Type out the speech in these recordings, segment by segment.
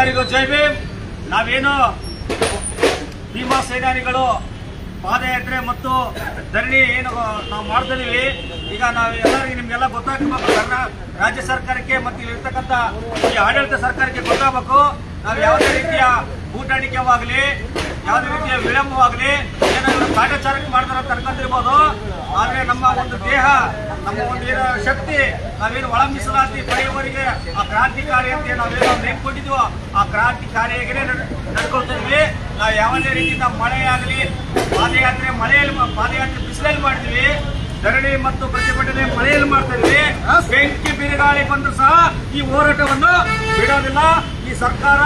ಎಲ್ಲರಿಗೂ ಜೈ ಭೀಮ್. ನಾವೇನು ಭೀಮಾ ಸೇನಾನಿಗಳು ಪಾದಯಾತ್ರೆ ಮತ್ತು ಧರಣಿ ಏನು ನಾವು ಮಾಡ್ತಿದ್ದೀವಿ, ಈಗ ನಾವು ಎಲ್ಲರಿಗೂ ನಿಮ್ಗೆಲ್ಲ ಗೊತ್ತಾಗಬೇಕು ರಾಜ್ಯ ಸರ್ಕಾರಕ್ಕೆ ಮತ್ತು ಇಲ್ಲಿರ್ತಕ್ಕಂಥ ಈ ಆಡಳಿತ ಸರ್ಕಾರಕ್ಕೆ ಗೊತ್ತಾಗಬೇಕು. ನಾವು ಯಾವುದೇ ರೀತಿಯ ಕೂಟಾಣಿಕೆವಾಗಲಿ ಯಾವುದೇ ರೀತಿಯ ವಿಳಂಬವಾಗಲಿ, ಏನಾದರೂ ಕಾಟಾಚಾರಕ್ಕೆ ಅಂತ ಅನ್ಕೊಂತಿರ್ಬೋದು ಆದರೆ ನಮ್ಮ ಒಂದು ದೇಹ ನಮ್ಮ ಒಂದು ಏನೋ ಶಕ್ತಿ ನಾವೇನು ಒಳ ಮೀಸಲಾತಿ ಪಡೆಯುವವರಿಗೆ ಆ ಕ್ರಾಂತಿಕಾರಿ ಅಂತ ನಾವೇನು ನೆನ್ಕೊಂಡಿದ್ವೋ ಆ ಕ್ರಾಂತಿಕಾರಿಯಾಗಿನೇ ನಡ್ಕೊಳ್ತಿದ್ವಿ. ನಾವು ಯಾವುದೇ ರೀತಿಯಿಂದ ಮಳೆ ಆಗಲಿ ಪಾದಯಾತ್ರೆ ಮಳೆಯಲ್ಲಿ ಪಾದಯಾತ್ರೆ ಬಿಸಿಲಲ್ಲಿ ಮಾಡ್ತೀವಿ ಧರಣಿ ಮತ್ತು ಪ್ರತಿಭಟನೆ ಮಳೆಯಲ್ಲಿ ಮಾಡ್ತಿದ್ವಿ ಬೆಂಕಿ ಬಿರುಗಾಳಿ ಬಂದ್ರು ಸಹ ಈ ಹೋರಾಟವನ್ನು ಬಿಡೋದಿಲ್ಲ. ಈ ಸರ್ಕಾರ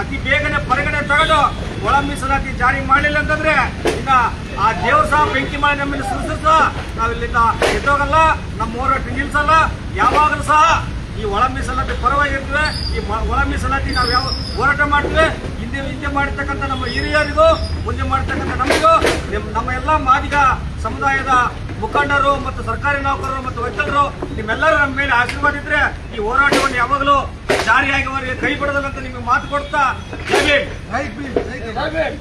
ಅತಿ ಬೇಗನೆ ಪರಿಗಣನೆ ತಗೊಂಡು ಒಳ ಮೀಸಲಾತಿ ಜಾರಿ ಮಾಡಲಿಲ್ಲ ಅಂತಂದ್ರೆ ಈಗ ಆ ದೇವ್ರ ಸಹ ಬೆಂಕಿ ಮಾಡಿ ನಮ್ಮನ್ನು ಸುರಿಸ ನಾವಿಲ್ಲಿಂದ ಎದ್ದೋಗಲ್ಲ ನಮ್ಮ ಹೋರಾಟ ನಿಲ್ಸಲ್ಲ. ಯಾವಾಗಲೂ ಸಹ ಈ ಒಳ ಮೀಸಲಾತಿ ಪರವಾಗಿರ್ತವೆ ಈ ಒಳ ಮೀಸಲಾತಿ ನಾವು ಯಾವ ಹೋರಾಟ ಮಾಡ್ತೇವೆ. ಹಿಂದೆ ಹಿಂದೆ ಮಾಡಿರ್ತಕ್ಕಂಥ ನಮ್ಮ ಹಿರಿಯರಿಗೂ, ಮುಂದೆ ಮಾಡಿರ್ತಕ್ಕಂಥ ನಮಗೂ, ನಿಮ್- ನಮ್ಮ ಎಲ್ಲ ಮಾದಿಗ ಸಮುದಾಯದ ಮುಖಂಡರು ಮತ್ತು ಸರ್ಕಾರಿ ನೌಕರರು ಮತ್ತು ವಕೀಲರು, ನಿಮ್ಮೆಲ್ಲರೂ ನಮ್ಮ ಮೇಲೆ ಆಶೀರ್ವಾದ ಇದ್ರೆ ಈ ಹೋರಾಟವನ್ನು ಯಾವಾಗಲೂ ಜಾರಿಯಾಗುವವರೆಗೆ ಕೈ ಬಿಡದಂತ ನಿಮಗೆ ಮಾತು ಕೊಡ್ತಾ. ಜೈ ಭೀಮ್, ಜೈ ಭೀಮ್. ಜೈ ಭೀಮ್.